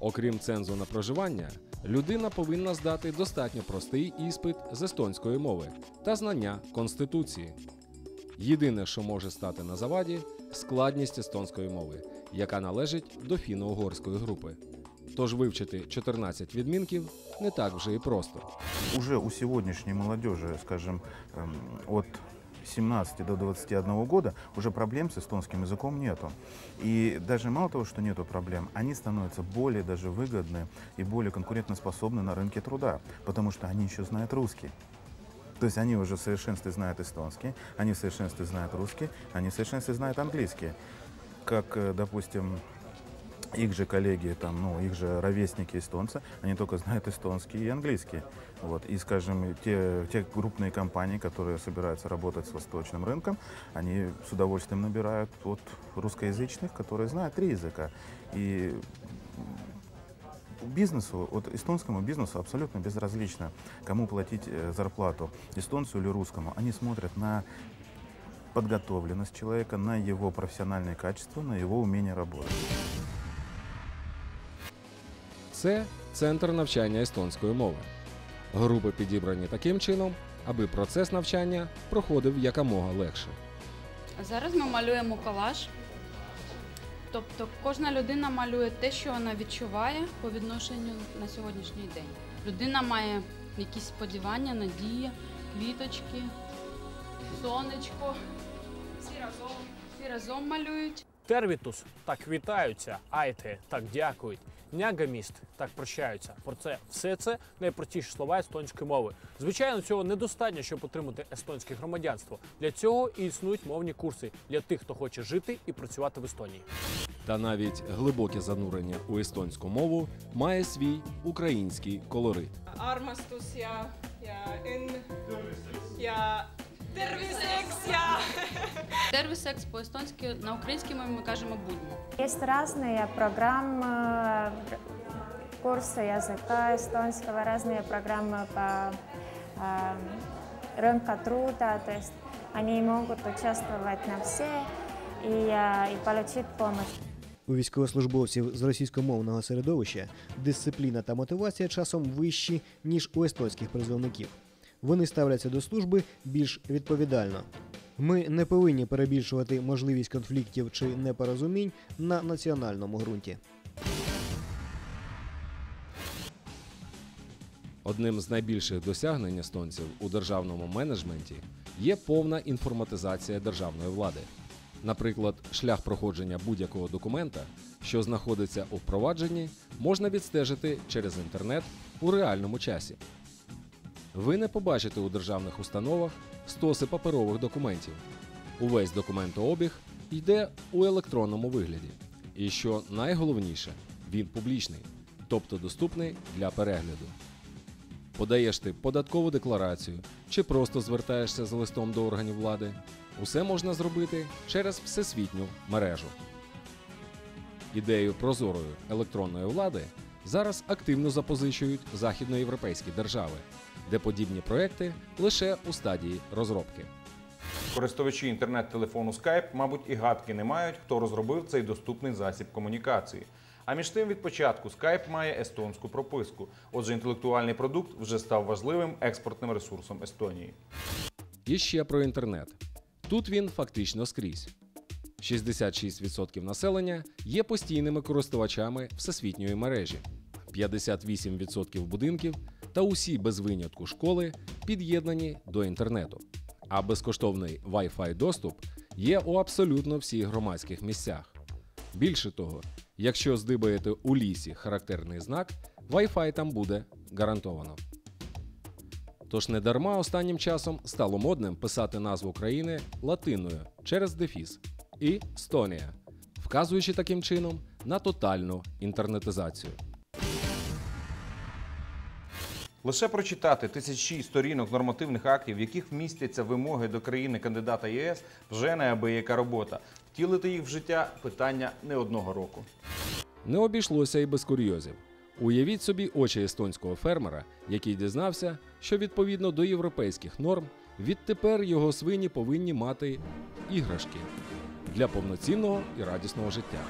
Окрім цензу на проживання, людина повинна здати достатньо простий іспит з естонської мови та знання Конституції. Єдине, що може стати на заваді, складність естонської мови, яка належить до фіно-угорської групи. Тож вивчити 14 відмінків не так вже і просто. Уже у сегодняшней молодежи, скажем, эм, от 17 до 21 года уже проблем с эстонским языком нету. И даже мало того, что нету проблем, они становятся более даже выгодны и более конкурентоспособны на рынке труда, потому что они еще знают русский. То есть они уже в совершенстве знают эстонский, они в совершенстве знают русский, они в совершенстве знают английский. Как, э, допустим, их же коллеги, там, ну, их же ровесники эстонцы, они только знают эстонский и английский. Вот. И, скажем, те, те крупные компании, которые собираются работать с восточным рынком, они с удовольствием набирают вот русскоязычных, которые знают три языка. И бизнесу, вот эстонскому бизнесу абсолютно безразлично, кому платить э, зарплату, эстонцу или русскому. Они смотрят на подготовленность человека, на его профессиональные качества, на его умение работать. Це центр навчання естонської мови. Групи підібрані таким чином, аби процес навчання проходив якомога легше. Зараз ми малюємо колаж. Тобто кожна людина малює те, що вона відчуває по відношенню на сьогоднішній день. Людина має якісь сподівання, надії, квіточки, сонечко. Всі разом, всі разом малюють. Тервітус так вітаються, айти так дякують. Нягаміст так прощаються. Про це все це найпростіші слова естонської мови. Звичайно, цього недостатньо, щоб отримати естонське громадянство. Для цього і існують мовні курси для тих, хто хоче жити і працювати в Естонії. Та навіть глибоке занурення у естонську мову має свій український колорит. armastus ja, ja õnn ja terviseks ja Тервісекс по-естонськи на українській мові ми кажемо будні. Есть разные программы, курсы языка эстонского, разные программы по э, рынка труда, то есть они могут участвовать на все и, э, и получить помощь. У військовослужбовців з російськомовного середовища дисципліна та мотивація часом вищі, ніж у естонських призовників. Вони ставляться до служби більш відповідально. ми не повинні перебільшувати можливість конфліктів чи непорозумінь на національному ґрунті. Одним з найбільших досягнень естонців у державному менеджменті є повна інформатизація державної влади. Наприклад, шлях проходження будь-якого документа, що знаходиться у впровадженні, можна відстежити через інтернет у реальному часі. Ви не побачите у державних установах стоси паперових документів. Увесь документообіг йде у електронному вигляді. І що найголовніше, він публічний, тобто доступний для перегляду. Подаєш ти податкову декларацію чи просто звертаєшся з листом до органів влади, усе можна зробити через всесвітню мережу. Ідею прозорої електронної влади зараз активно запозичують західноєвропейські держави, де подібні проекти лише у стадії розробки. Користувачі інтернет-телефону Skype, мабуть, і гадки не мають, хто розробив цей доступний засіб комунікації. А між тим, від початку Skype має естонську прописку. Отже, інтелектуальний продукт вже став важливим експортним ресурсом Естонії. І ще про інтернет. Тут він фактично скрізь. 66% населення є постійними користувачами всесвітньої мережі, 58% будинків та усі без винятку школи під'єднані до інтернету. А безкоштовний Wi-Fi доступ є у абсолютно всіх громадських місцях. Більше того, якщо здибаєте у лісі характерний знак, Wi-Fi там буде гарантовано. Тож не дарма останнім часом стало модним писати назву країни латиною через дефіс і Стонія, вказуючи таким чином на тотальну інтернетизацію. Лише прочитати тисячі сторінок нормативних актів, в яких вмістяться вимоги до країни кандидата ЄС, вже неабияка робота. Втілити їх в життя питання не одного року. Не обійшлося і без курйозів. Уявіть собі очі естонського фермера, який дізнався, що відповідно до європейських норм відтепер його свині повинні мати іграшки для повноцінного і радісного життя.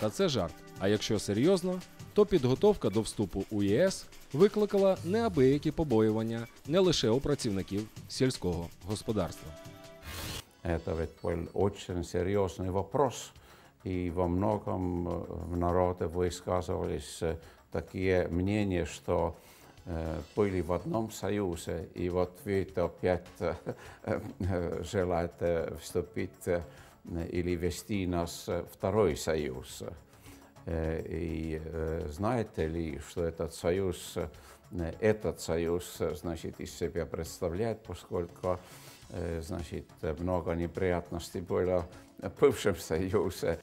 Та це жарт. А якщо серйозно, то підготовка до вступу у ЄС викликала неабиякі побоювання не лише у працівників сільського господарства. Это ведь был очень серьезный вопрос. И во многом э, в народе высказывались э, такие мнения, что э, были в одном союзе, и вот вы опять э, э, желаете вступить э, или вести нас в второй союз. Э, И э, знаете ли, что этот союз, э, этот союз, э, значит, из себя представляет, поскольку, э, значит, много неприятностей было в бывшем союзе.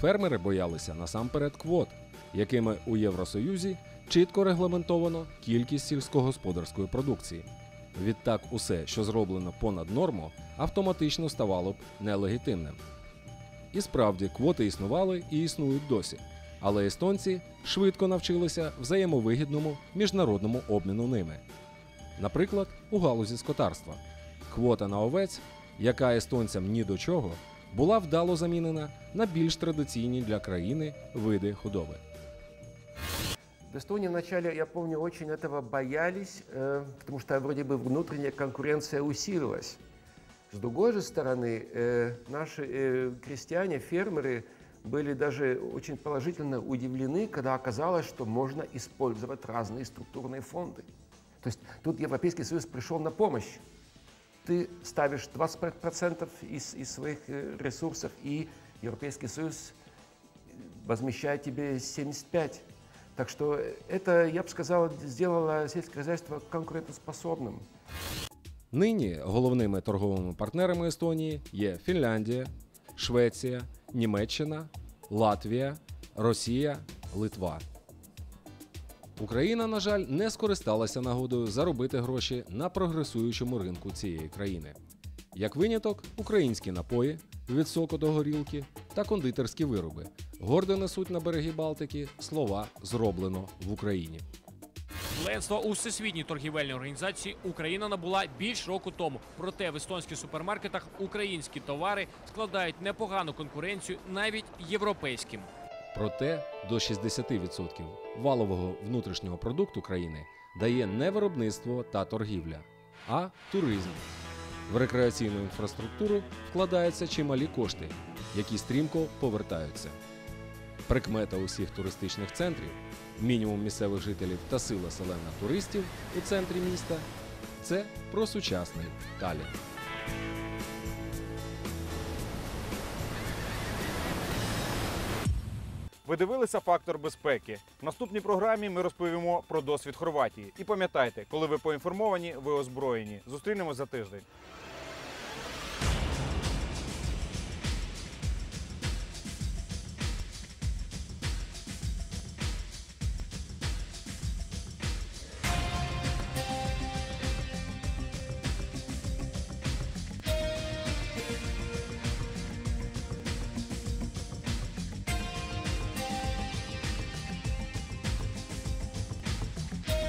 Фермери боялися насамперед квот, якими у Євросоюзі чітко регламентовано кількість сільськогосподарської продукції. Відтак, усе, що зроблено понад норму, автоматично ставало б нелегітимним. І справді квоти існували і існують досі. Але естонці швидко навчилися взаємовигідному міжнародному обміну ними. Наприклад, у галузі скотарства. Квота на овець, яка естонцям ні до чого, була вдало замінена на більш традиційні для країни види худоби. В Эстонии вначале, я помню, очень этого боялись, э, потому что вроде бы внутренняя конкуренция усилилась. С другой же стороны, э, наши э, крестьяне, фермеры были даже очень положительно удивлены, когда оказалось, что можно использовать разные структурные фонды. То есть тут Европейский Союз пришел на помощь. Ты ставишь 25% из, из своих э, ресурсов, и Европейский Союз возмещает тебе 75%. Так что это, я бы сказал, сделало сельское хозяйство конкурентоспособным. Нині головними торговими партнерами Естонії є Фінляндія, Швеція, Німеччина, Латвія, Росія, Литва. Україна, на жаль, не скористалася нагодою заробити гроші на прогресуючому ринку цієї країни. Як виняток, українські напої від до горілки та кондитерські вироби гордо несуть на береги Балтики слова зроблено в Україні. Членство у Всесвітній торгівельній організації Україна набула більш року тому. Проте в естонських супермаркетах українські товари складають непогану конкуренцію навіть європейським. Проте до 60% валового внутрішнього продукту країни дає не виробництво та торгівля, а туризм. В рекреаційну інфраструктуру вкладаються чималі кошти, які стрімко повертаються. Прикмета усіх туристичних центрів, мінімум місцевих жителів та сила селена туристів у центрі міста це про сучасний Талін. Ви дивилися фактор безпеки. В наступній програмі ми розповімо про досвід Хорватії. І пам'ятайте, коли ви поінформовані, ви озброєні. Зустрінемось за тиждень.